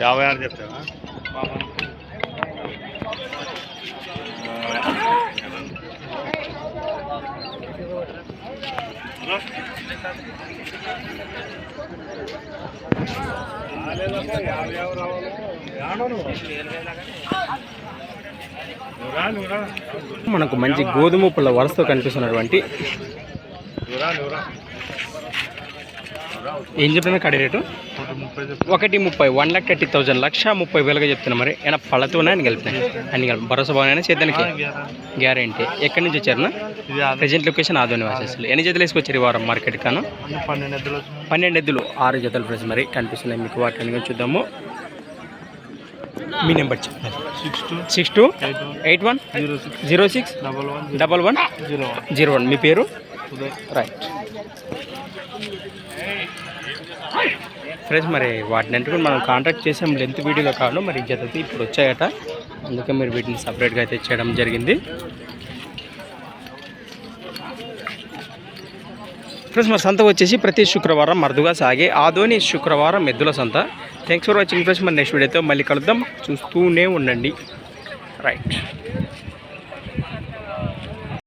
యాభై ఆరు చెప్తావా మనకు మంచి గోధుమ పుల్ల వరుసతో కనిపిస్తున్నటువంటి ఏం చెప్పిన కడి రేటు? ఒకటి ముప్పై వన్ లాక్ థర్టీ థౌసండ్ లక్ష ముప్పై వేలుగా చెప్తున్నా మరి. ఏమైనా పళ్ళతోనే అని కలిపినాయి అన్ని కలిపి. భరోసా బాగానే చేద్దానికి? గ్యారంటీ. ఎక్కడి నుంచి వచ్చారు ప్రజెంట్ లొకేషన్ ఆదోని వాసేసులు ఎన్ని జతలు వేసుకొచ్చారు ఈ వారం మార్కెట్ కాను? పన్నెండు ఎద్దులు ఆరు జతలు ఫ్రెండ్స్ మరి. కనిపిస్తున్నాయి మీకు వాటిని చూద్దాము. మీ నెంబర్ చెప్పండి. Six two six two eight one zero six double one double one. Zero one. మీ పేరు? రైట్ ఫ్రెండ్స్ మరి వాటిని అంటుకుని మనం కాంటాక్ట్ చేసాం లెంత్ వీడియోలో కాదు మరి జతది ఇప్పుడు వచ్చాయట. అందుకే మీరు వీటిని సపరేట్గా అయితే చేయడం జరిగింది. ఫ్రెండ్స్ మరి సంత వచ్చేసి ప్రతి శుక్రవారం మరుదుగా సాగే ఆదోని శుక్రవారం ఎద్దుల సంత. థ్యాంక్స్ ఫర్ వాచింగ్ ఫ్రెండ్స్ మరి నెక్స్ట్ వీడియోతో మళ్ళీ కలుద్దాం. చూస్తూనే ఉండండి. రైట్